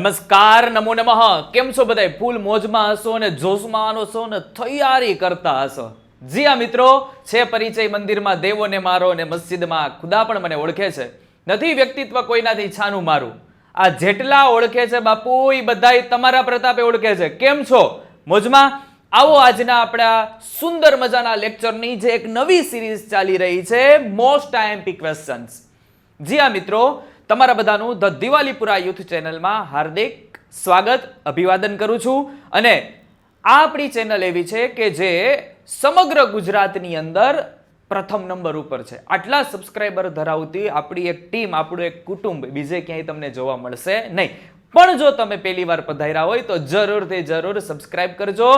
નમસ્કાર, નમો નમઃ. કેમ છો બધાય? ફૂલ મોજમાં હશો ને જોશમાં હશો ને તૈયારી કરતા હશો. જી આ મિત્રો, છે પરિચય મંદિરમાં દેવોને મારો ને મસ્જિદમાં ખુદા પણ મને ઓળખે છે. નથી વ્યક્તિત્વ કોઈનાથી છાનું મારું. આ જેટલા ઓળખે છે બાપુ, એ બધાય તમારા પ્રતાપે ઓળખે છે. કેમ છો? મોજમાં? આવો આજના આપણા સુંદર મજાના લેક્ચરની જે એક નવી સિરીઝ ચાલી રહી છે મોસ્ટ આઈએમપી ક્વેશ્ચન્સ જી આ મિત્રો તમારા બધાનું ધ દિવાલીપુરા યુથ ચેનલમાં હાર્દિક સ્વાગત, અભિવાદન કરું છું. અને આ આપણી ચેનલ એવી છે કે જે સમગ્ર ગુજરાતની અંદર પ્રથમ નંબર ઉપર છે. આટલા સબસ્ક્રાઈબર ધરાવતી આપણી એક ટીમ, આપણું એક કુટુંબ, બીજે ક્યાંય તમને જોવા મળશે નહીં. પણ જો તમે પહેલી વાર પધાર્યા હોય તો જરૂરથી જરૂર સબસ્ક્રાઈબ કરજો.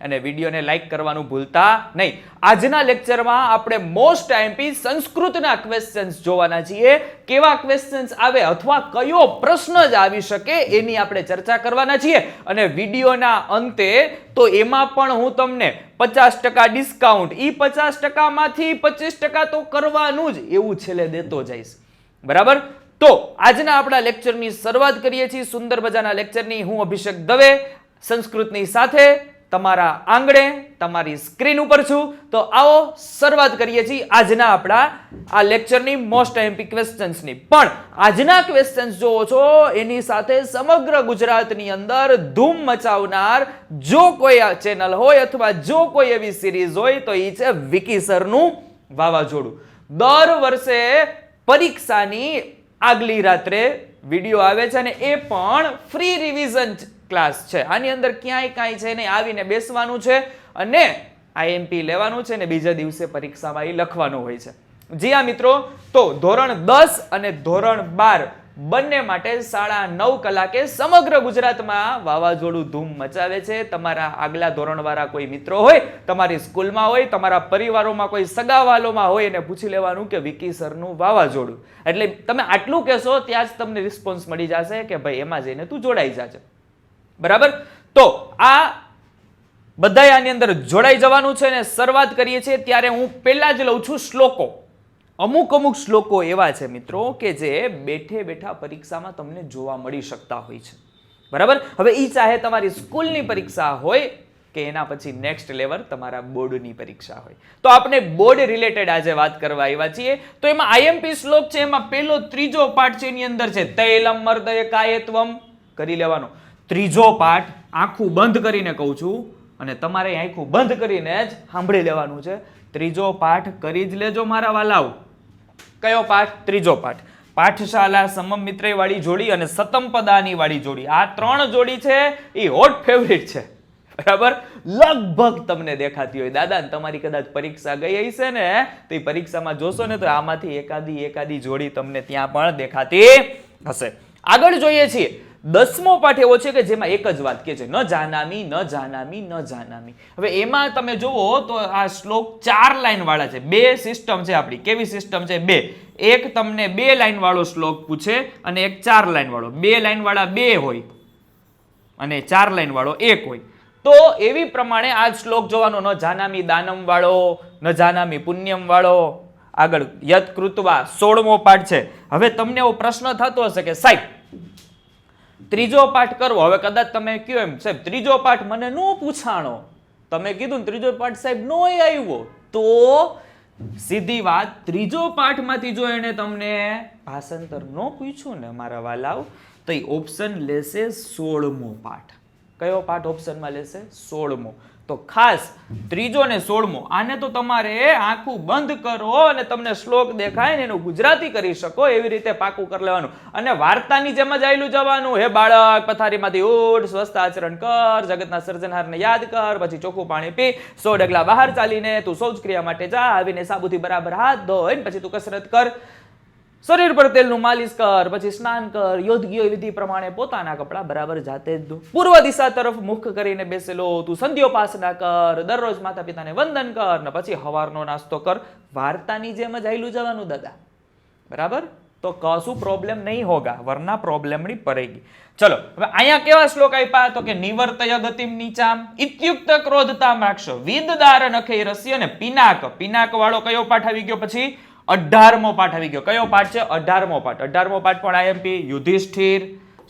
અને વિડીયોને લાઈક કરવાનું ભૂલતા નહીં. આજના લેક્ચરમાં આપણે મોસ્ટ એમપી સંસ્કૃતના ક્વેશ્ચન્સ જોવાના છીએ. કેવા ક્વેશ્ચન્સ આવે અથવા કયો પ્રશ્ન જ આવી શકે એની આપણે ચર્ચા કરવાના છીએ. અને વિડીયોના અંતે તો એમાં પણ હું તમને પચાસ ટકા ડિસ્કાઉન્ટ ઈ પચાસ ટકામાંથી પચીસ ટકા તો કરવાનું જ એવું છેલ્લે દેતો જઈશ. બરાબર? તો આજના આપણા લેક્ચરની શરૂઆત કરીએ છીએ. સુંદર મજાના લેક્ચરની હું અભિષેક દવે, સંસ્કૃતની સાથે તમારા આંગણે, તમારી સ્ક્રીન ઉપર છું. તો આવો શરૂઆત કરીએ છીએ આજના આપણા આ લેક્ચરની મોસ્ટ એમ્પી ક્વેશ્ચન્સની પણ આજના ક્વેશ્ચન્સ જોવો છો, એની સાથે સમગ્ર ગુજરાતની અંદર ધૂમ મચાવનાર જો કોઈ ચેનલ હોય અથવા જો કોઈ એવી સિરીઝ હોય, તો એ છે વિકી સરનું વાવાઝોડું. દર વર્ષે પરીક્ષાની આગલી રાત્રે વીડિયો આવે છે અને એ પણ ફ્રી રિવિઝન ક્લાસ છે. આની અંદર ક્યાંય કાંઈ છે નહીં. આવીને બેસવાનું છે અને આઈએમપી લેવાનું છે ને બીજા દિવસે પરીક્ષામાં એ લખવાનું હોય છે. જી આ મિત્રો. તો ધોરણ દસ અને ધોરણ બાર બંને માટે સાડા નવ કલાકે સમગ્ર ગુજરાતમાં વાવાઝોડું ધૂમ મચાવે છે. તમારા આગલા ધોરણવાળા કોઈ મિત્રો હોય, તમારી સ્કૂલમાં હોય, તમારા પરિવારોમાં કોઈ સગાવાલોમાં હોય એને પૂછી લેવાનું કે વિકી સરનું વાવાઝોડું. એટલે તમે આટલું કહેશો, ત્યાં જ તમને રિસ્પોન્સ મળી જશે કે ભાઈ એમાં જઈને તું જોડાઈ જાજે. બરાબર? તો આ બધાય આની અંદર જોડાઈ જવાનું છે ને શરૂઆત કરીએ છીએ. ત્યારે હું પહેલા જ લઉં છું શ્લોકો. અમુક અમુક શ્લોકો એવા છે મિત્રો કે જે બેઠે બેઠા પરીક્ષામાં તમને જોવા મળી શકતા હોય છે. બરાબર? હવે એ ચાહે તમારી સ્કૂલની પરીક્ષા હોય કે એના પછી નેક્સ્ટ લેવલ તમારા બોર્ડની પરીક્ષા હોય. તો આપણે બોર્ડ રિલેટેડ આજે વાત કરવા આવ્યા છીએ. તો એમાં આઈએમપી શ્લોક છે, એમાં પહેલો ત્રીજો પાઠ છે એની અંદર છે, તૈલમ મર્દય કાયત્વમ કરી લેવાનો. ત્રીજો પાઠ આંખું બંધ કરીને કહું છું અને તમારે આંખું બંધ કરીને જ સાંભળી લેવાનું છે. ત્રીજો પાઠ કરી જ લેજો મારા વાલાઓ. કયો પાઠ? ત્રીજો પાઠ. પાઠશાલા સમમ મિત્રે વાળી જોડી અને સતમ પદાની વાળી જોડી. આ ત્રણ જોડી છે એ હોટ ફેવરિટ છે. બરાબર? લગભગ તમને દેખાતી હોય. દાદા તમારી કદાચ પરીક્ષા ગઈ હશે ને, તો એ પરીક્ષામાં જોશો ને, તો આમાંથી એકાદી એકાદી જોડી તમને ત્યાં પણ દેખાતી હશે. આગળ જોઈએ છીએ. દસમો પાઠ એવો છે કે જેમાં એક જ વાત કે છે, ન જાનામી ન જાનામી ન જાનામી. હવે એમાં તમે જુઓ તો આ શ્લોક ચાર લાઈન વાળા છે. બે સિસ્ટમ છે આપણી. કેવી સિસ્ટમ છે? બે. એક તમને બે લાઈન વાળો શ્લોક પૂછે અને એક ચાર લાઈન વાળો. બે લાઈન વાળા બે હોય અને ચાર લાઈન વાળો એક હોય. તો એવી પ્રમાણે આ શ્લોક જોવાનો, ન જાનામી દાનમ વાળો, ન જાનામી પુણ્યમ વાળો. આગળ યત કૃતવા સોળમો પાઠ છે. હવે તમને એવો પ્રશ્ન થતો હશે કે સાહેબ ત્રીજો પાઠ કરવો. હવે કદાચ તમે કયો એમ, સાહેબ, ત્રીજો પાઠ મને નો પૂછાણો. તમે કીધું ને ત્રીજો પાઠ સાહેબ નો આવ્યો. તો સીધી વાત ત્રીજો પાઠમાંથી જો એને તમને ભાષાંતર નો પૂછ્યું ને મારા વાલાવ તો એ ઓપ્શન લેશે સોળમો પાઠ. કયો પાઠ ઓપ્શનમાં લેશે? સોળમો. તો ખાસ ત્રીજો ને સોળમો, આને તો તમારે આંખું બંધ કરો અને તમને શ્લોક દેખાય ને એનું ગુજરાતી કરી શકો, એવી રીતે પાકું કરી લેવાનું. અને વાર્તાની જેમ જ આયલું જવાનું. હે બાળક, પથારીમાંથી ઉઠ, સ્વસ્થ આચરણ કર, જગતના સર્જનહારને યાદ કર, પછી ચોખ્ખું પાણી પી, સો ડગલા બહાર ચાલીને તું શૌચક્રિયા માટે જા, આવીને સાબુથી બરાબર હાથ ધોઈને પછી તું કસરત કર. શરીર પર તેલનું માલિશ કર, પછી સ્નાન કર. યોગ્ય વિધિ પ્રમાણે પોતાના કપડાં બરાબર જાતે જ ધો. પૂર્વ દિશા તરફ મુખ કરીને બેસેલો, તું સંધ્યોપાસના કર. દરરોજ માતા પિતાને વંદન કર ને પછી હવારનો નાસ્તો કર. વાર્તાની જેમ જ આયલું જવાનું, દાદા. બરાબર? તો કશું પ્રોબ્લેમ નહીં હોગા. વરના પ્રોબ્લેમની પરેગી. ચલો, હવે અહીંયા કેવા શ્લોક આપ્યા તો કે નિવર્તય ગતિમ નીચામ. ઇત્યુક્ત ક્રોધતા માક્ષ. વિદ દાર નખે રસ્ય ને પિનાક. પિનાક વાળો કયો પાઠ આવી ગયો પછી? અઢારમો પાઠ આવી ગયો. કયો પાઠ છે? અઢારમો પાઠ. અઢારમો પાઠ પણ આઈએમપી યુધિષ્ઠિર,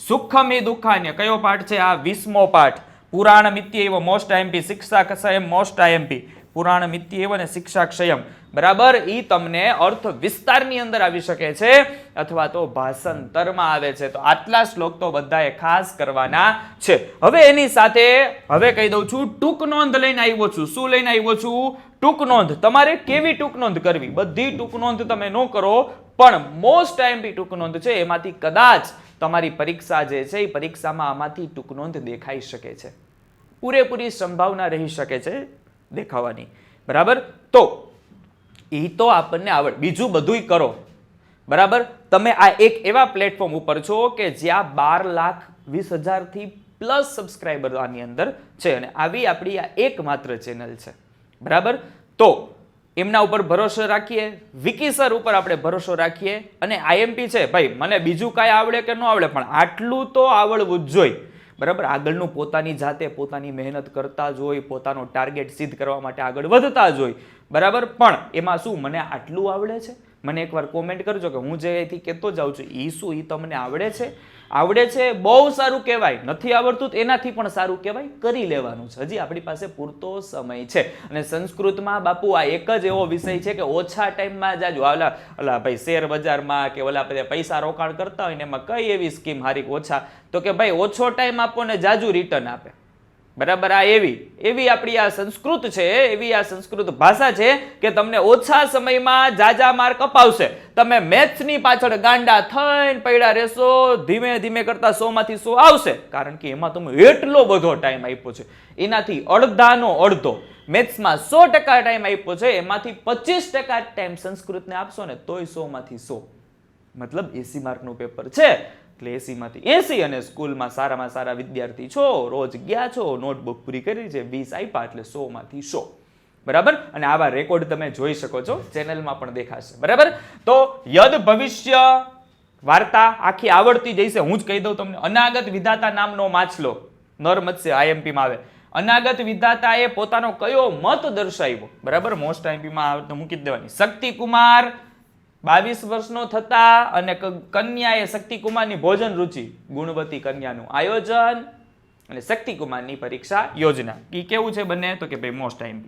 સુખમી દુઃખાન્ય કયો પાઠ છે? આ વીસમો પાઠ. પુરાણ મિત્ય એવો મોસ્ટ આઈએમપી શિક્ષા કસાય મોસ્ટ આઈએમપી પુરાણ મિત્યૈવ અને શિક્ષા ક્ષયમ. બરાબર? એ તમને અર્થ વિસ્તારની અંદર આવી શકે છે, અથવા તો ભાષાંતરમાં આવે છે. તો આટલા શ્લોક તો બધાએ ખાસ કરવાના છે. હવે એની સાથે હવે કહી દઉં છું, ટૂંક નોંધ લઈને આવ્યો છું. શું લઈને આવ્યો છું? ટૂંક નોંધ. તમારે કેવી ટૂંક નોંધ કરવી? બધી ટૂંક નોંધ તમે ન કરો, પણ મોસ્ટ ટાઈમ બી ટૂંક નોંધ છે, એમાંથી કદાચ તમારી પરીક્ષા જે છે, એ પરીક્ષામાં આમાંથી ટૂંક નોંધ દેખાઈ શકે છે. પૂરેપૂરી સંભાવના રહી શકે છે. દેખાવાની. બરાબર? તો એ તો આપણને આવડ, બીજું બધુંય કરો. બરાબર? તમે આ એક એવા પ્લેટફોર્મ ઉપર છો કે જ્યાં બાર લાખ વીસ હજારથી પ્લસ સબસ્ક્રાઈબર આની અંદર છે અને આવી આપણી આ એકમાત્ર ચેનલ છે. બરાબર? તો એમના ઉપર ભરોસો રાખીએ, વિકી સર ઉપર આપણે ભરોસો રાખીએ અને આઈએમપી છે. ભાઈ, મને બીજું કાંઈ આવડે કે ન આવડે, પણ આટલું તો આવડવું જ જોઈએ. બરાબર? આગળનું પોતાની જાતે પોતાની મહેનત કરતા જ હોય પોતાનો ટાર્ગેટ સિદ્ધ કરવા માટે આગળ વધતા જ હોય બરાબર? પણ એમાં શું? મને આટલું આવડે છે? મને એકવાર કોમેન્ટ કરજો કે હું જે અહીંથી કહેતો જાઉં છું એ શું એ તમને આવડે છે? આવડે છે બહુ સારું કહેવાય, નથી આવડતું એનાથી પણ સારું કહેવાય, કરી લેવાનું છે. હજી આપણી પાસે પૂરતો સમય છે. અને સંસ્કૃતમાં બાપુ આ એક જ એવો વિષય છે કે ઓછા ટાઈમમાં જાજો ઓલા ઓલા ભાઈ શેર બજારમાં કે ઓલા પૈસા રોકાણ કરતા હોય ને એમાં કઈ એવી સ્કીમ હારી ઓછા? તો કે ભાઈ ઓછો ટાઈમ આપો ને જાજુ રિટર્ન આપે. બરાબર? આ એવી એવી આપણી આ સંસ્કૃત છે, એવી આ સંસ્કૃત ભાષા છે કે તમને ઓછા સમયમાં જાજા માર્ક અપાવશે. તમે મેથ્સની પાછળ ગાંડા થઈને પડ્યા રહેશો, ધીમે ધીમે કરતા સો માંથી સો આવશે. કારણ કે એમાં તમે એટલો બધો ટાઈમ આપ્યો છે. એનાથી અડધાનો અડધો. મેથ્સમાં સો ટકા ટાઈમ આપ્યો છે, એમાંથી પચીસ ટકા ટાઈમ સંસ્કૃતને આપશો ને તોય સો માંથી સો. મતલબ એસી માર્કનું પેપર છે. એટલે એસીમાંથી એસી અને સ્કૂલમાં સારામાં સારા વિદ્યાર્થી છો, રોજ ગયા છો, નોટબુક પૂરી કરી છે, વીસ આપ્યા એટલે સો માંથી સો. બરાબર? અને આવા રેકોર્ડ તમે જોઈ શકો છો, ચેનલમાં પણ દેખાશે. બરાબર? તો યદ ભવિષ્ય વાર્તા આખી આવડતી જઈશે. હું જ કહી દઉં તમને, અનાગત વિધાતા નામનો માછલો. નર મત્સ્ય આઈએમપીમાં આવે. અનાગત વિધાતાએ પોતાનો કયો મત દર્શાવ્યો? બરાબર? મોસ્ટ આઈએમપીમાં મૂકી દેવાની. શક્તિકુમાર બાવીસ વર્ષનો થતા અને કન્યાએ શક્તિકુમારની ભોજન રુચિ, ગુણવતી કન્યાનું આયોજન અને શક્તિકુમારની પરીક્ષા યોજના. એ કેવું છે બંને? તો કે ભાઈ મોસ્ટ ટાઈમ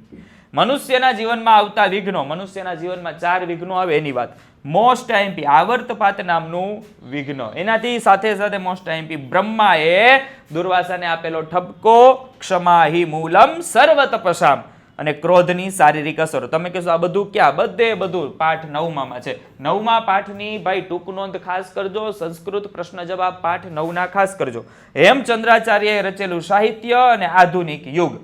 મનુષ્યના જીવનમાં આવતા વિઘ્નો, મનુષ્યના જીવનમાં ચાર વિઘ્નો આવે એની વાત. મોસ્ટ ટાઈમપી આવર્તપાત નામનું વિઘ્ન. એનાથી સાથે સાથે મોસ્ટ ટાઈમપી બ્રહ્માએ દુર્વાસાને આપેલો ઠપકો ક્ષમા હિ મૂલમ સર્વ તપસામ અને ક્રોધની શારીરિક અસરો. તમે કહેશો આ બધું ક્યાં? બધે બધું. પાઠ નવમામાં છે. નવમા પાઠની ભાઈ ટૂંક નોંધ ખાસ કરજો, સંસ્કૃત પ્રશ્ન જવાબ પાઠ નવના ખાસ કરજો. હેમચંદ્રાચાર્યએ રચેલું સાહિત્ય અને આધુનિક યુગ.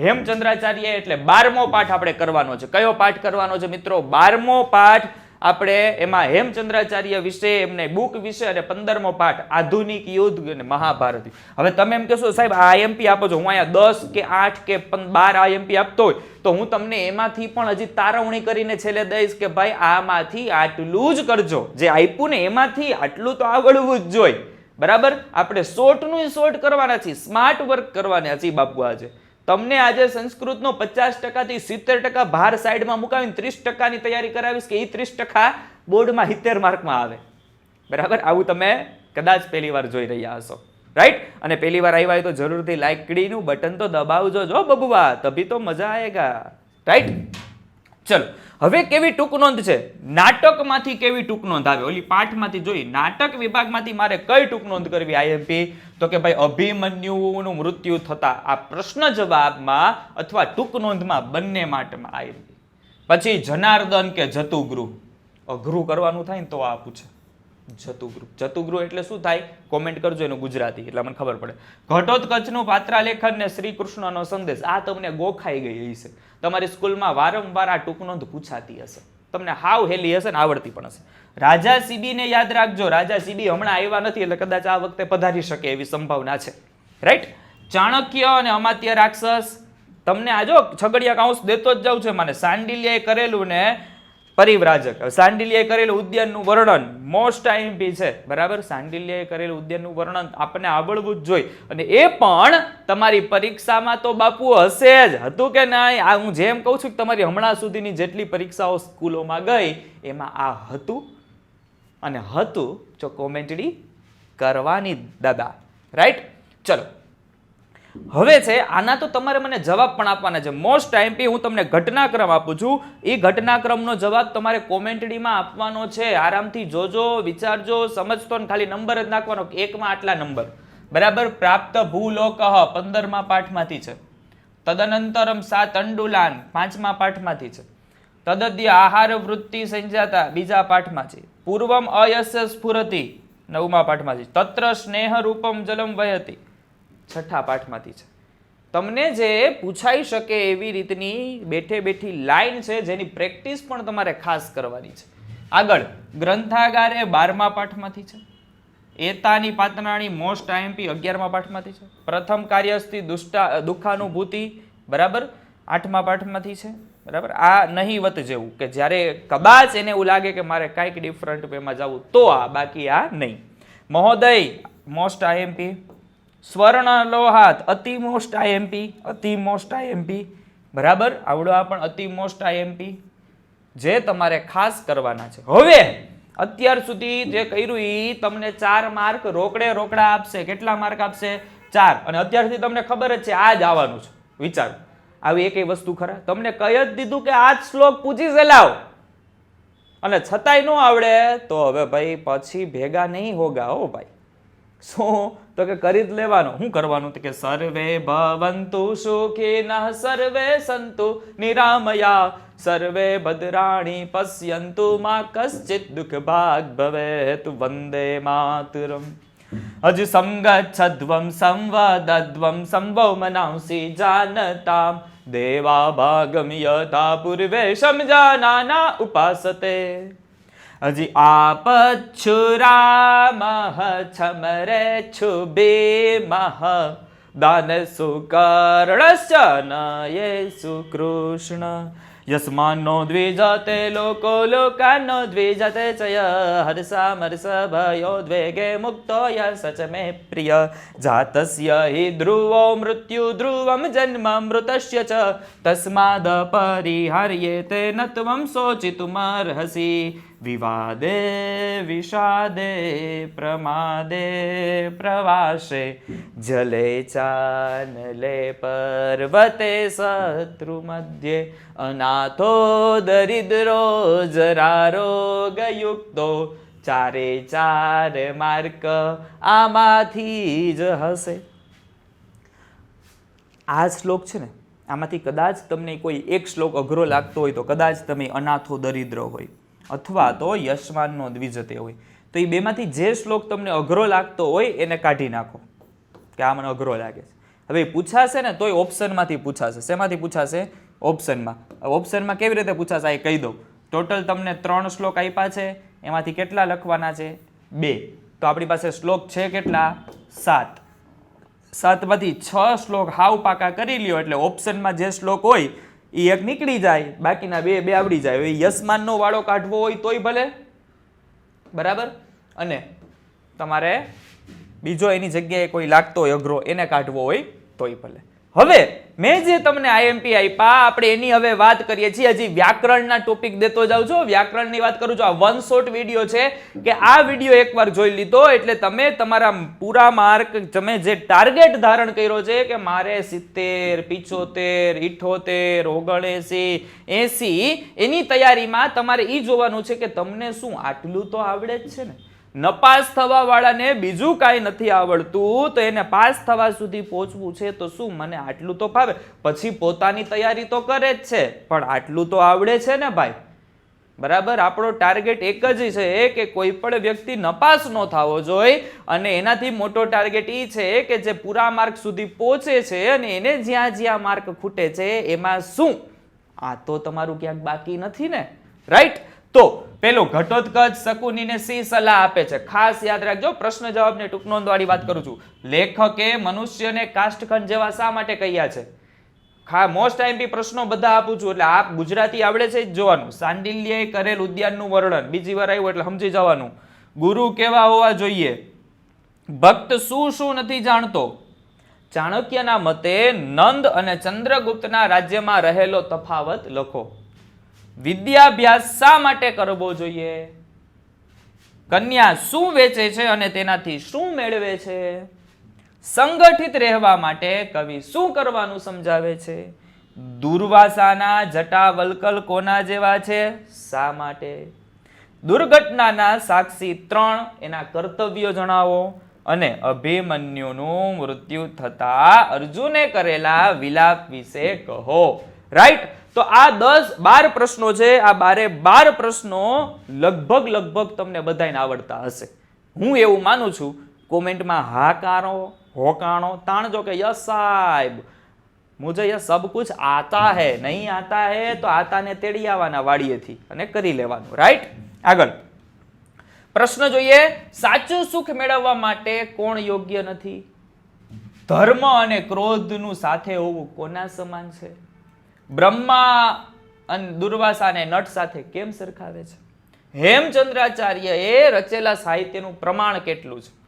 હેમચંદ્રાચાર્ય એટલે બારમો પાઠ આપણે કરવાનો છે. કયો પાઠ કરવાનો છે મિત્રો? બારમો પાઠ આપણે એમાં હેમચંદ્રાચાર્ય વિશે, એમને બુક વિશે અને પંદરમો પાઠ, આધુનિક યુદ્ધ અને મહાભારત. હવે તમે એમ કહેશો, સાહેબ, આ આઈએમપી આપો છો. હું અહીંયા દસ કે આઠ કે બાર આઈએમપી આપતો હોય, તો હું તમને એમાંથી પણ હજી તારવણી કરીને છેલ્લે દઈશ કે, ભાઈ, આમાંથી આટલું જ કરજો. જે આપ્યું ને એમાંથી આટલું તો આવડવું જ જોઈએ. બરાબર? આપણે શોર્ટનું શોર્ટ કરવાના છીએ, સ્માર્ટ વર્ક કરવાના છીએ બાપુ આજે. તમને આજે સંસ્કૃતનો પચાસ ટકાથી સિત્તેર ટકા ભાર સાઈડમાં મુકાવીને ત્રીસ ટકાની તૈયારી કરાવીશ કે એ ત્રીસ ટકા બોર્ડમાં સિત્તેર માર્કમાં આવે. બરાબર? આવું તમે કદાચ પહેલી વાર જોઈ રહ્યા હશો. રાઈટ અને પહેલી વાર આવ્યા હોય તો જરૂરથી લાઈક કડીનું બટન તો દબાવજો જો બબુવા. તભી તો મજા આવેગા રાઈટ ચલો, હવે કેવી ટૂંક નોંધ છે? નાટકમાંથી કેવી ટૂંક નોંધ આવે? ઓલી પાઠમાંથી જોઈ, નાટક વિભાગમાંથી મારે કઈ ટૂંક નોંધ કરવી? આઈએમપી તો કે ભાઈ, અભિમન્યુનું મૃત્યુ થતા આ પ્રશ્ન જવાબમાં અથવા ટૂંક નોંધમાં બંને માટમાં આઈએમપી પછી જનાર્દન કે જતુગૃહ. અઘરું કરવાનું થાય ને તો આ પૂછે. જતુગૃહ. જતુગૃહ એટલે શું થાય? કોમેન્ટ કરજો એનું ગુજરાતી, એટલે મને ખબર પડે. ઘટોત્કચનું પાત્રાલેખન ને શ્રી કૃષ્ણનો સંદેશ. આ તમને ગોખાઈ ગઈ હશે. તમારી સ્કૂલમાં વારંવાર આ ટૂંક નોંધ પૂછાતી હશે. તમને હાવ હેલી હશે ને આવડતી પણ હશે. રાજા સીબીને યાદ રાખજો. રાજા સીબી હમણાં આવ્યા નથી, એટલે કદાચ આ વખતે પધારી શકે એવી સંભાવના છે. રાઈટ ચાણક્ય અને અમાત્ય રાક્ષસ. તમને આજો છગડિયા કાઉન્સ દેતો જ જાઉં છે મને સાંડિલ્યાએ કરેલું ને પરિવ્રાજક. સાંડિલ્યએ કરેલું ઉદ્યાનનું વર્ણન મોસ્ટ આઈએમપી છે. બરાબર? સાંડિલ્યએ કરેલું ઉદ્યાનનું વર્ણન આપણને આવડવું જ જોઈએ. અને એ પણ તમારી પરીક્ષામાં તો બાપુ હશે જ. હતું કે નહીં? આ હું જેમ કહું છું કે તમારી હમણાં સુધીની જેટલી પરીક્ષાઓ સ્કૂલોમાં ગઈ, એમાં આ હતું અને હતું, જો કોમેન્ટડી કરવાની દાદા. રાઈટ ચલો. હવે છે, આના તો તમારે મને જવાબ પણ આપવાના છે. મોસ્ટ ટાઈમ હું તમને ઘટનાક્રમ આપું છું. એ ઘટનાક્રમનો જવાબ તમારે કોમેન્ટડીમાં આપવાનો છે. આરામથી જોજો, વિચારજો, સમજતો ને ખાલી નંબર જ નાખવાનો એકમાં આટલા નંબર બરાબર? પ્રાપ્ત ભૂલોકહ પંદરમા પાઠમાંથી છે. તદનંતરમ સા તંડુલાન પાંચમા પાઠમાંથી છે. તદદ્ય આહાર વૃત્તિ સંજાતા બીજા પાઠમાં છે. પૂર્વમ અયસ્ય સ્ફુરતિ નવમા પાઠમાં છે. તત્ર સ્નેહ રૂપમ જલમ વયતી. છઠ્ઠા પાઠમાંથી છે. તમને જે પૂછાઈ શકે એવી રીતની બેઠે બેઠી લાઈન છે જેની પ્રેક્ટિસ પણ તમારે ખાસ કરવાની છે. આગળ, ગ્રંથાગાર એ બારમા પાઠમાંથી છે. એતાની પાતનાણી મોસ્ટ આઈએમપી અગિયારમા પાઠમાંથી છે. પ્રથમ કાર્યસ્થી દુષ્ટા, દુઃખાનુભૂતિ, બરાબર? આઠમા પાઠમાંથી છે, બરાબર? આ નહીવત જેવું કે જ્યારે કદાચ એને એવું લાગે કે મારે કાંઈક ડિફરન્ટ વેમાં જવું, તો આ બાકી આ નહીં. મહોદય, મોસ્ટ આઈએમપી સ્વર્ણ લોહાત અતિ મોસ્ટ આઈએમપી અતિ મોસ્ટ આઈએમપી બરાબર? આવડો આ પણ અતિ મોસ્ટ આઈએમપી જે તમારે ખાસ કરવાના છે. હવે, અત્યાર સુધી જે કર્યું એ તમને ચાર માર્ક રોકડે રોકડા આપશે. કેટલા માર્ક આપશે? ચાર. અને અત્યાર સુધી તમને ખબર જ છે, આ જ આવવાનું છે. વિચાર. આવી એકેય વસ્તુ ખરા. તમને કહી જ દીધું કે આ જ શ્લોક પૂછી છે, લાવ. અને છતાંય ન આવડે, તો હવે ભાઈ પછી ભેગા નહીં હોગા, હો ભાઈ. શું તો કે કરી જ લેવાનું. શું કરવાનું? તો કે સર્વે ભવંતુ સુખિનઃ સર્વે સંતુ નિરામયા, સર્વે ભદ્રાણી પશ્યંતુ, મા કશ્ચિત દુઃખ ભાગ ભવેત, વંદે માતરમ. અજ સંગચ્છદ્વમ સંવદધ્વમ સંભવ મનાંસી જાનતામ. દેવા ભાગમ યથા પૂર્વે સમજાનાના ઉપાસતે. હજી આપચ્છુરામઃ છમરે છુબેમઃ દાન સુકર્ણશ્ચ નયેસુ કૃષ્ણ યસ્માનો દ્વિજતે લોકો લોકાનો દ્વિજતે ચ ય હર્ષામર્ષ ભયો દ્વેગે મુક્તો ય સચ મે પ્રિય. જાતસ્ય હિ ધ્રુવો મૃત્યુ ધ્રુવમ જન્મ મૃતસ્ય ચ. તસ્માદ પરિહાર્યેતે ન ત્વં શોચિતુમર્હસી. વિવાદે વિષાદે પ્રમાદે પ્રવાસે જલે ચાનલે પર્વતે શત્રુ મધ્યે અનાથો દરિદ્રો જરારોગયુક્તો ચારે ચાર માર્ક આમાંથી જ હશે આ શ્લોક છે ને, આમાંથી કદાચ તમને કોઈ એક શ્લોક અઘરો લાગતો હોય તો કદાચ તમે અનાથો, દરિદ્ર હોય. અથવા તો યશમાનનો દ્વિજતે હોય. તો એ બેમાંથી જે શ્લોક તમને અઘરો લાગતો હોય એને કાઢી નાખો. કે આ મને અઘરો લાગે છે. હવે પૂછાશે ને તોય ઓપ્શનમાંથી પૂછાશે. શેમાંથી પૂછાશે? ઓપ્શનમાં ઓપ્શનમાં કેવી રીતે પૂછાશે? એ કહી દઉં. ટોટલ તમને ત્રણ શ્લોક આપ્યા છે. એમાંથી કેટલા લખવાના છે? બે. તો આપણી પાસે શ્લોક છે કેટલા? સાત. સાતમાંથી છ શ્લોક હાવ પાકા કરી લ્યો. એટલે ઓપ્શનમાં જે શ્લોક હોય એ એક નીકળી જાય, બાકીના બે બે આવડી જાય. હવે યસમાનનો વાળો કાઢવો હોય તોય ભલે. બરાબર? અને તમારે બીજો એની જગ્યાએ કોઈ લાગતો હોય અઘરો, એને કાઢવો હોય તોય ભલે. હવે મેં જે તમને આઈએમપી આપ્યા, આપણે એની હવે વાત કરીએ છીએ. હજી વ્યાકરણના ટોપિક દેતો જાઉં છું. વ્યાકરણની વાત કરું છું. આ વન શોર્ટ વીડિયો છે કે આ વીડિયો એકવાર જોઈ લીધો, એટલે તમે તમારા પૂરા માર્ક તમે જે ટાર્ગેટ ધારણ કર્યો છે કે મારે સિત્તેર, પિચોતેર, ઇઠોતેર, ઓગણએસી, એસી, એની તૈયારીમાં તમારે એ જોવાનું છે કે તમને શું આટલું તો આવડે જ છે ને? નપાસ થવા વાળાને બીજું કાંઈ નથી આવડતું, તો એને પાસ થવા સુધી પહોંચવું છે તો શું? મને આટલું તો ફાવે. પછી પોતાની તૈયારી તો કરે જ છે, પણ આટલું તો આવડે છે ને ભાઈ? બરાબર? આપણો ટાર્ગેટ એક જ છે કે કોઈ પણ વ્યક્તિ નપાસ ન થવો જોઈએ અને એનાથી મોટો ટાર્ગેટ એ છે કે જે પૂરા માર્ક સુધી પહોંચે છે અને એને જ્યાં જ્યાં માર્ક ખૂટે છે, એમાં શું? આ તો તમારું ક્યાંક બાકી નથી ને? રાઈટ? તો પેલો ઘટોત્કચ શકુનીને સી સલાહ આપે છે. ખાસ યાદ રાખજો, પ્રશ્ન જવાબને ટૂંક નોંધવાળી વાત કરું છું. લેખકે મનુષ્યને કાષ્ટખંડ જેવા શા માટે કહ્યા છે? ખા મોસ્ટ ટાઈમ બી પ્રશ્નો બધા આપું છું, એટલે આપ ગુજરાતી આવડે છે જ જોવાનું. સાંડિલ્યે કરેલ ઉદ્યાનનું વર્ણન. બીજી વાર આવ્યું એટલે સમજી જવાનું. ગુરુ કેવા હોવા જોઈએ? ભક્ત શું શું નથી જાણતો? ચાણક્યના મતે નંદ અને ચંદ્રગુપ્તના રાજ્યમાં રહેલો તફાવત લખો. વિદ્યાભ્યાસ શા માટે કરવો જોઈએ? કન્યા શું વેચે છે અને તેનાથી શું મેળવે છે? સંગઠિત રહેવા માટે કવિ શું કરવાનું સમજાવે છે? દુર્વાસાના જટાવલ્કલ કોના જેવા છે? શા માટે? દુર્ઘટનાના સાક્ષી ત્રણ એના કર્તવ્યો જણાવો અને અભિમન્યુનું મૃત્યુ થતા અર્જુને કરેલા વિલાપ વિશે કહો. રાઈટ? તો આ દસ બાર પ્રશ્નો છે. આ બારે બાર પ્રશ્નો લગભગ લગભગ તમને બધાને આવડતા હશે. હું એવું માનું છું, કોમેન્ટમાં હાકારો, હોકાણો, તાણજો કે યસ સાહેબ. મુજે યસ સબ કુછ આતા હે, નહીં આતા હે, તો આતાને તેડી આવવાના વાડીએથી અને કરી લેવાનું રાઈટ આગળ. પ્રશ્ન જોઈએ, સાચું સુખ મેળવવા માટે કોણ યોગ્ય નથી? ધર્મ અને ક્રોધનું સાથે હોવું કોના સમાન છે? બ્રહ્મા અને દુર્વાસાને નટ સાથે કેમ સરખાવે છે? હેમચંદ્રાચાર્ય એ રચેલા સાહિત્યનું પ્રમાણ કેટલું છે?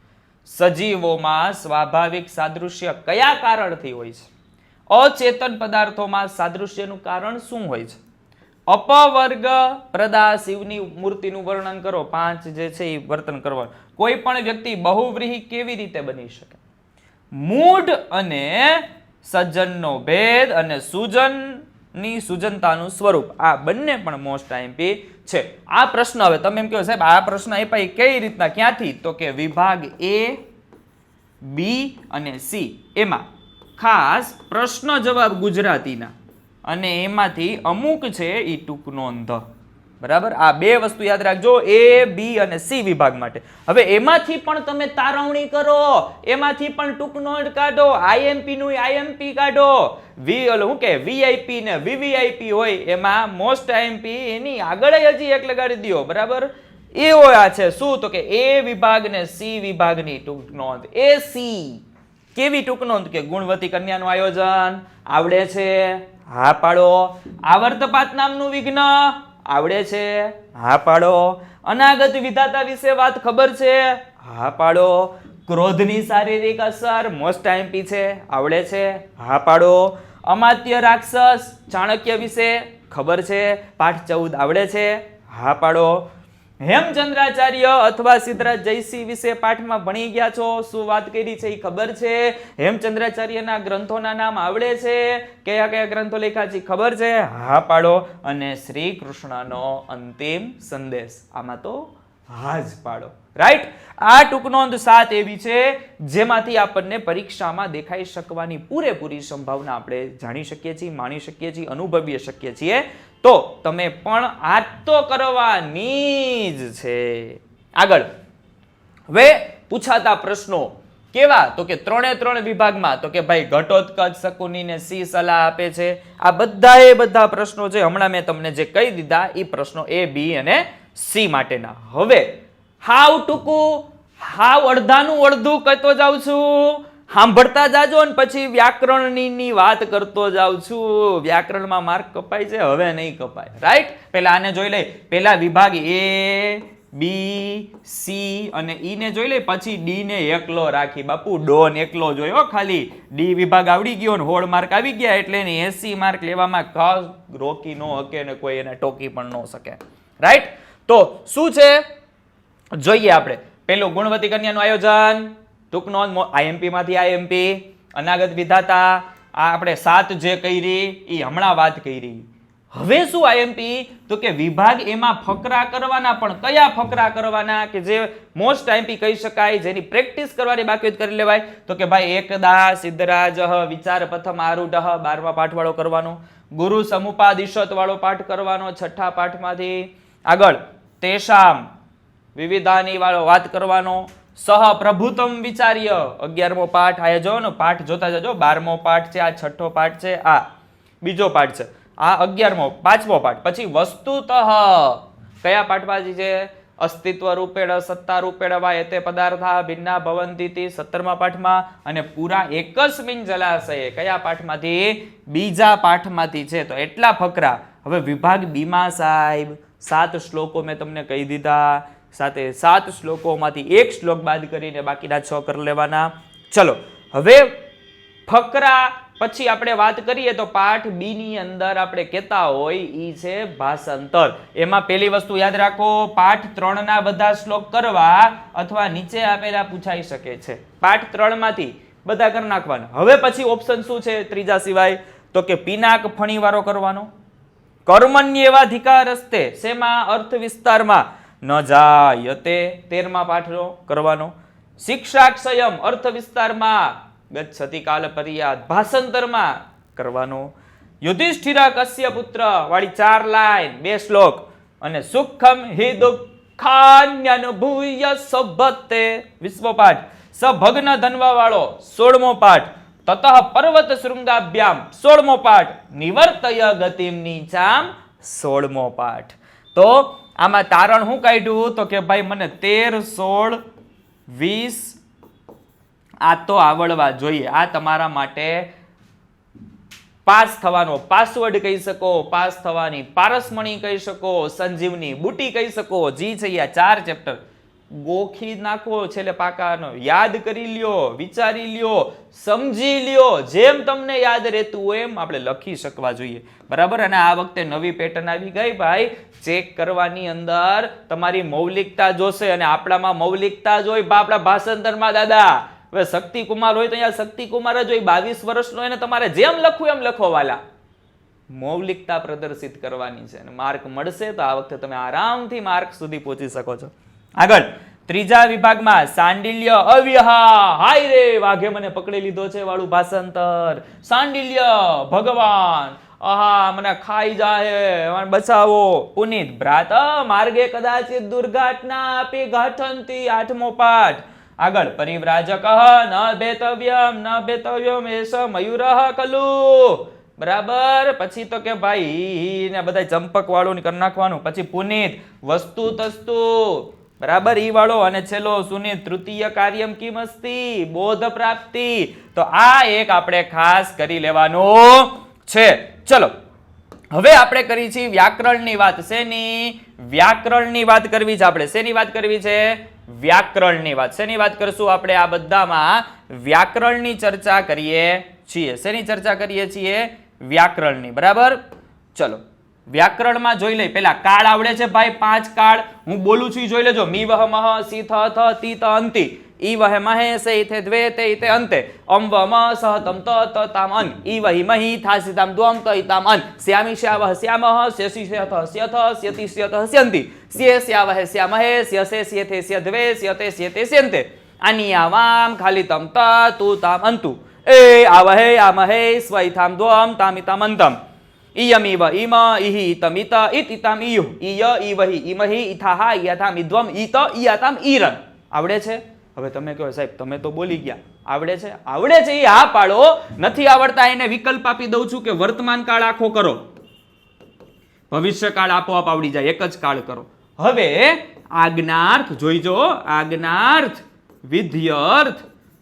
સજીવોમાં સ્વાભાવિક સાદૃશ્ય કયા કારણથી હોય છે? અચેતન પદાર્થોમાં સાદૃશ્યનું કારણ શું હોય છે? અપવર્ગ પ્રદા શિવની મૂર્તિનું વર્ણન કરો, પાંચ જે છે એ વર્તન કરવાનું કોઈ પણ વ્યક્તિ બહુવ્રીહી કેવી રીતે બની શકે? મૂઢ અને સજ્જનનો ભેદ અને સુજનની સુજનતાનું સ્વરૂપ. આ બંને પણ મોસ્ટ આઈમ્પી છે. આ પ્રશ્ન હવે તમે એમ કહો, સાહેબ, આ પ્રશ્ન આપ્યા એ કઈ રીતના, ક્યાંથી? તો કે વિભાગ એ, બી અને સી. એમાં ખાસ પ્રશ્ન જવાબ ગુજરાતીના. અને એમાંથી અમુક છે એ ટૂંક નોંધ બરાબર? આ બે વસ્તુ યાદ રાખજો, એ, બી અને સી વિભાગ માટે. હવે એમાંથી પણ તમે તારવણી કરો, એમાંથી પણ ટૂંક નોટ કાઢો આઈએમપી નું આઈએમપી કાઢો. વી ઓલો હું કે વીઆઈપી ને વીવીઆઈપી હોય, એમાં મોસ્ટ આઈએમપી એની આગળ હજી એક લગાડી દ્યો, બરાબર? એવો આ છે શું? તો કે એ વિભાગ ને સી વિભાગની ટૂંક નોંધ. એ સી કેવી ટૂંક નોંધ? કે ગુણવતી કન્યાનું આયોજન, આવડે છે, હા પાડો. આવર્તપાત નામનું વિઘ્ન આવડે છે? હા પાડો. અનાગત વિધાતા વિશે વાત ખબર છે? હા પાડો. ક્રોધની શારીરિક અસર મોસ્ટ આઈમ્પી છે. આવડે છે? હા પાડો. અમાત્ય રાક્ષસ ચાણક્ય વિશે ખબર છે? પાઠ ચૌદ આવડે છે? હા પાડો. હેમચંદ્રાચાર્ય અથવા સિદ્ધરાજ જયસિંહ વિશે પાઠમાં ભણી ગયા છો. શું વાત કરી છે એ ખબર છે? હેમચંદ્રાચાર્યના ગ્રંથોના નામ આવડે છે? કયા કયા ગ્રંથો લખ્યા છે ખબર છે? હા, પાડો. અને શ્રી કૃષ્ણનો અંતિમ સંદેશ. આમાં તો હા જ પાડો. રાઈટ આ ટૂંક નોંધ સાત એવી છે, જેમાંથી આપણને પરીક્ષામાં દેખાઈ શકવાની પૂરેપૂરી સંભાવના આપણે જાણી શકીએ છીએ, માણી શકીએ છીએ અનુભવી શકીએ છીએ. તો તમે પણ આ તો કરવાની જ છે. આગળ. હવે પૂછાતા પ્રશ્નો કેવા? તો કે ત્રણે ત્રણ વિભાગમાં. તો કે ભાઈ ઘટોત્કચ શકુનીને સી સલાહ આપે છે. આ બધા એ બધા પ્રશ્નો છે. હમણાં મેં તમને જે કહી દીધા એ પ્રશ્નો એ, બી અને સી માટેના. હવે હાવ ટૂંકું હાવ અડધાનું અડધું કહેતો જાઉં છું. સાંભળતા જાજો ને પછી વ્યાકરણની વાત કરતો જાઉં છું. વ્યાકરણમાં માર્ક કપાય છે? હવે નહીં કપાય. રાઈટ પહેલા આને જોઈ લઈ. પહેલા વિભાગ એ બી સી અને ઈ ને જોઈ લે પછી ડી ને એકલો રાખી. બાપુ ડોન એકલો જોયો ખાલી. ડી વિભાગ આવડી ગયો ને હોળ માર્ક આવી ગયા એટલે એની એસી માર્ક લેવામાં ખાસ રોકી ન શકે ને કોઈ એને ટોકી પણ ન શકે. રાઈટ તો શું છે? જોઈએ આપણે. પેલું ગુણવતી કન્યાનું આયોજન. ટૂંક નોંધ આઈએમપી માંથી આઈએમપી અનાગત વિધાતા, આ આપણે સાત જે કરી એ હમણાં વાત કરી. હવે શું આઈએમપી તો કે વિભાગ એમાં ફકરા કરવાના પણ કયા ફકરા કરવાના? કે જે મોસ્ટ આઈએમપી કહી શકાય, જેની પ્રેક્ટિસ કરવાની બાકી કરી લેવાય. તો કે ભાઈ એકદા સિદ્ધરાજ વિચાર પ્રથમ આરૂઢ બારમા પાઠવાળો કરવાનો. ગુરુ સમુપાદિશત વાળો પાઠ કરવાનો છઠ્ઠા પાઠમાંથી. આગળ તેષામ વિવિધાની વાળો વાત કરવાનો. સહ પ્રભુતમ વિચાર્ય. અગિયારમો પાઠ આ જો ને પાઠ જોતા જજો. બારમો પાઠ છે, આ છઠ્ઠો પાઠ છે, આ બીજો પાઠ છે. આ અગિયારમો, પાંચમો પાઠ. પછી વસ્તુતઃ. કયા પાઠમાં છે? અસ્તિત્વ રૂપેણ, સત્તા રૂપેણ વા એતે પદાર્થા, ભિન્ના ભવંતી સત્તરમા પાઠમાં. અને પૂરા એકસ્મિન જલાશયે. કયા પાઠમાંથી? બીજા પાઠમાંથી છે. તો એટલા ફકરા. હવે વિભાગ બીમા સાહેબ. સાત શ્લોકો મેં તમને કહી દીધા. સાથે સાત શ્લોકોમાંથી એક શ્લોક બાદ કરીને બાકીના છ કરી લેવાના. ચલો, હવે ફકરા પછી આપણે વાત કરીએ તો પાઠ બી ની અંદર આપણે કહેતા હોય એ છે ભાષાંતર. એમાં પેલી વસ્તુ યાદ રાખો, પાઠ ત્રણ ના બધા શ્લોક કરવા અથવા નીચે આપેલા પૂછાઈ શકે છે. પાઠ ત્રણમાંથી બધા કરી નાખવાના. હવે પછી ઓપ્શન શું છે ત્રીજા સિવાય? તો કે પિનાક ફણીવારો કરવાનો. કર્મણ્યેવાધિકાર રસ્તે શેમાં? અર્થ વિસ્તારમાં ન જાયતે તેરમા પાઠનો કરવાનો. શિક્ષાક્ષયમ અર્થ વિસ્તારમાં ગચ્છતિ કાલ પર્યાદ ભાષાંતરમાં કરવાનો. યુધિષ્ઠિરા કશ્ય પુત્ર વાળી ચાર લાઈન, બે શ્લોક. અને સુખમ હિ દુઃખાન્યનુભૂય સભતે વિશ્વપાઠ સભગ્ન ધનવા વાળો સોળમો પાઠ. તતઃ પર્વત શૃંગાભ્યામ, સોળમો પાઠ. નિવર્તય ગતિમ નીચામ, સોળમો પાઠ. તો આમાં તારણ હું કાઢ્યું? તો કે ભાઈ મને તેર, સોળ, વીસ આ તો આવડવા જોઈએ. આ તમારા માટે પાસ થવાનો પાસવર્ડ કહી શકો, પાસ થવાની પારસમણી કહી શકો, સંજીવની બુટી કહી શકો, જી છે આ ચાર ચેપ્ટર ગોખી નાખો છેલ્લે પાકાનો. યાદ કરી લ્યો, વિચારી લ્યો, સમજી લ્યો. જેમ તમને યાદ રહેતું હોય એમ આપણે લખી શકવા જોઈએ. બરાબર? અને આ વખતે નવી પેટર્ન આવી ગઈ ભાઈ. ચેક કરવાની અંદર તમારી મૌલિકતા જોશે અને આપણામાં મૌલિકતા જોઈ હોય. આપણા ભાષાંતરમાં દાદા. હવે શક્તિકુમાર હોય તો અહીંયા શક્તિકુમાર જ હોય. બાવીસ વર્ષનો એને તમારે જેમ લખવું એમ લખો વાલા. મૌલિકતા પ્રદર્શિત કરવાની છે. અને માર્ક મળશે તો આ વખતે તમે આરામથી માર્ક સુધી પહોંચી શકો છો. આગળ. ત્રીજા વિભાગમાં સાંડિલ્ય અવ્યહા. હાય રે, વાઘે મને પકડી લીધો છે વાળું ભાષાંતર. સાંડિલ્ય ભગવાન. આહા, મને ખાઈ જાય બચાવો. પુનિત ભ્રાત, માર્ગે કદાચ દુર્ઘટના આપી ઘાટંતી આઠમો પાઠ. આગળ, પરિવ્રાજક, ન ભેતવ્યમ ન ભેતવ્યમ એસ મયુર કલુ બરાબર? પછી તો કે ભાઈ, ને બધા ચંપક વાળું કરી નાખવાનું. પછી પુનિત, વસ્તુ તસ્તુ. બરાબર? ઈ વાળો અને છેલ્લો સુનિત તૃતીય કાર્યમ કિમ અસ્તિ? બોધ પ્રાપ્તિ. તો આ એક આપણે ખાસ કરી લેવાનો છે. ચલો, હવે આપણે કરી છે વ્યાકરણની વાત. શેની? વ્યાકરણની વાત કરવી છે આપણે. શેની વાત કરવી છે? વ્યાકરણની વાત. શેની વાત કરશું આપણે આ બધામાં? વ્યાકરણની ચર્ચા કરીએ છીએ. શેની ચર્ચા કરીએ છીએ? વ્યાકરણની. બરાબર? ચલો. વ્યાકરણમાં જોઈ લઈ. પેલા કાળ આવડે છે ભાઈ, પાંચ કાળ. હું બોલું છું જોઈ લેજો. મી, વહ, મહ, સી, થ થ, તી, ત, અંતિ. ઈ, વહે, મહે સે ઇથે દ્વે, તે ઇતે અંતે. અમ, વ, મ સહ તમ ત ત, તામ, અન. ઈ, વહી, મહી, થા, સી, તામ દ્વમ ત, ઈ, તામ, અન. શ્યામી શ્યાવહ શ્યામહ થ સ્યથ સ્યથ સ્યતિ સ્યત સ્યંતિ. સ્યે સ્યાવહે શ્યામહે દ્વે, સ્ય, તે સ્યતે સ્યતે સ્યંતે. આની આવામ, ખાલી તમ, ત, તુ, તામ અંતુ એ આવહે આમહે સ્વૈથામ દ્વમ તામિતામ અંતમ ઇયમિવ ઇમ ઇહિ ઇતમિત ઇતિતામ ઇયુ ઇય ઇવહિ ઇમહિ ઇથાહા ઇયથામ ઇદ્વમ ઇત ઇયાતામ ઈરન આવડે છે? હવે તમે કહો, સાહેબ, તમે તો બોલી ગયા. આવડે છે? આવડે છે એ હા પાડો. નથી આવડતા એને વિકલ્પ આપી દઉં છું કે વર્તમાન કાળ આખો કરો. ભવિષ્ય કાળ આપોઆપ આવડી જાય. એક જ કાળ કરો. હવે આજ્ઞાર્થ, જોઈજો, આજ્ઞાર્થ, વિધ્યર્થ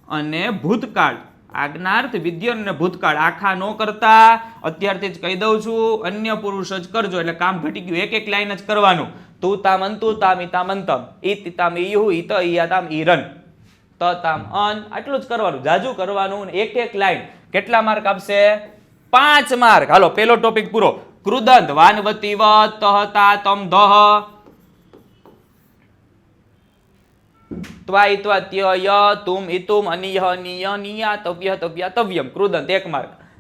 અને ભૂતકાળ. આજ્ઞાર્થ વિદ્યન અને ભૂતકાળ આખા નો કરતા. અત્યારથી જ કહી દઉં છું, અન્ય પુરુષ જ કરજો, એટલે કામ ઘટી ગયું. એક એક લાઈન જ કરવાનું. તું તામ અંતુ તામ ઇતામ અંતમ ઈ તામ ઈયુ ઈત ઈયાતામ ઈરન ત તામ અન, આટલું જ કરવાનું. જાજુ કરવાનું એક એક લાઈન કેટલા માર્ક આપશે? પાંચ માર્ક. હાલો, પેલો ટોપિક પૂરો. કૃદંત, વાનવતી વ, તહ, તા, તમ, દહ.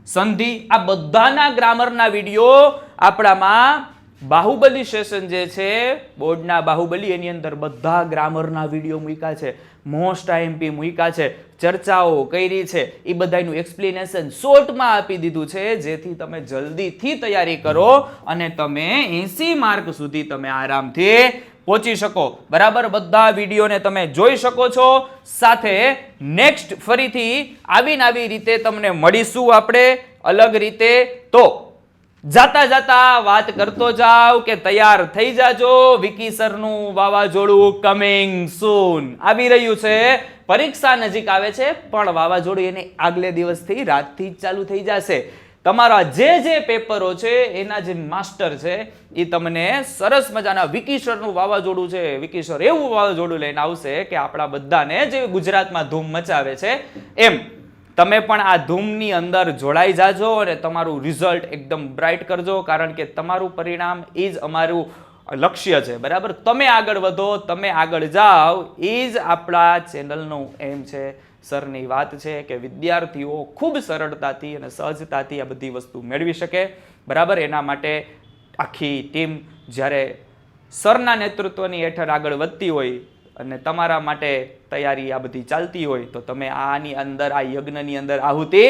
સંધિ આ બધાના ગ્રામરના વીડિયો આપણામાં બાહુબલી સેશન જે છે, બોર્ડના બાહુબલી, એની અંદર બધા ગ્રામરના વીડિયો મૂક્યા છે. મોસ્ટ આઈએમપી મૂક્યા છે. ચર્ચાઓ કરી છે. એ બધાનું એક્સપ્લેનેશન શોર્ટમાં આપી દીધું છે. જેથી તમે જલ્દીથી તૈયારી કરો અને તમે એસી માર્ક સુધી તમે આરામથી પહોંચી શકો. બરાબર? બધા વિડીયોને તમે જોઈ શકો છો. સાથે નેક્સ્ટ ફરીથી આવીને આવી રીતે તમને મળીશું આપણે અલગ રીતે. તો જાતા જાતા વાત કરતો જાવ કે તૈયાર થઈ જાજો. વિકી સરનું વાવાઝોડું કમિંગ સૂન આવી રહ્યું છે. પરીક્ષા નજીક આવે છે, પણ વાવાઝોડું એને આગલે દિવસથી રાતથી ચાલુ થઈ જશે. તમારા જે જે પેપરો છે, એના જે માસ્ટર છે એ તમને સરસ મજાના વિકીસરનું વાવાઝોડું છે વિકીસર એવું વાવાઝોડું લઈને આવશે કે આપણા બધાને જે ગુજરાતમાં ધૂમ મચાવે છે, એમ. તમે પણ આ ધૂમની અંદર જોડાઈ જાજો અને તમારું રિઝલ્ટ એકદમ બ્રાઇટ કરજો, કારણ કે તમારું પરિણામ એ જ અમારું લક્ષ્ય છે. બરાબર? તમે આગળ વધો, તમે આગળ જાઓ, એ જ આપણા ચેનલનું એમ છે. સરની વાત છે કે વિદ્યાર્થીઓ ખૂબ સરળતાથી અને સહજતાથી આ બધી વસ્તુ મેળવી શકે. બરાબર? એના માટે આખી ટીમ જ્યારે સરના નેતૃત્વની હેઠળ આગળ વધતી હોય અને તમારા માટે તૈયારી આ બધી ચાલતી હોય તો તમે આની અંદર, આ યજ્ઞની અંદર આહુતિ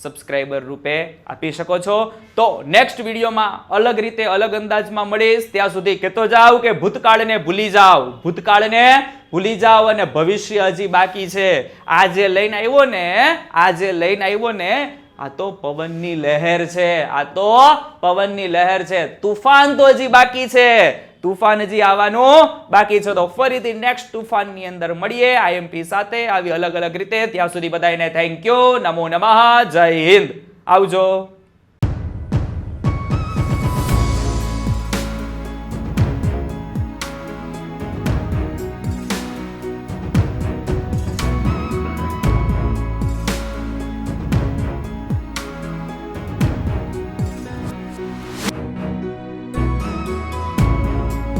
સબસ્ક્રાઈબર રૂપે આપી શકો છો. તો નેક્સ્ટ વિડીયોમાં અલગ રીતે, અલગ અંદાજમાં મળીશ. ત્યાં સુધી કહેતો જાવ કે ભૂતકાળને ભૂલી જાઓ ભૂતકાળને ભૂલી જાઓ અને ભવિષ્ય હજી બાકી છે. આ જે લઈને આવ્યો ને આ જે લઈને આવ્યો ને, આ તો પવનની લહેર છે. આ તો પવનની લહેર છે. તુફાન તો હજી બાકી છે. તુફાન હજી આવવાનું બાકી છે. તો ફરીથી નેક્સ્ટ તુફાનની અંદર મળીએ આઈએમપી સાથે આવી અલગ અલગ રીતે. ત્યાં સુધી બધાને થેન્ક યુ નમો નમઃ. જય હિન્દ. આવજો.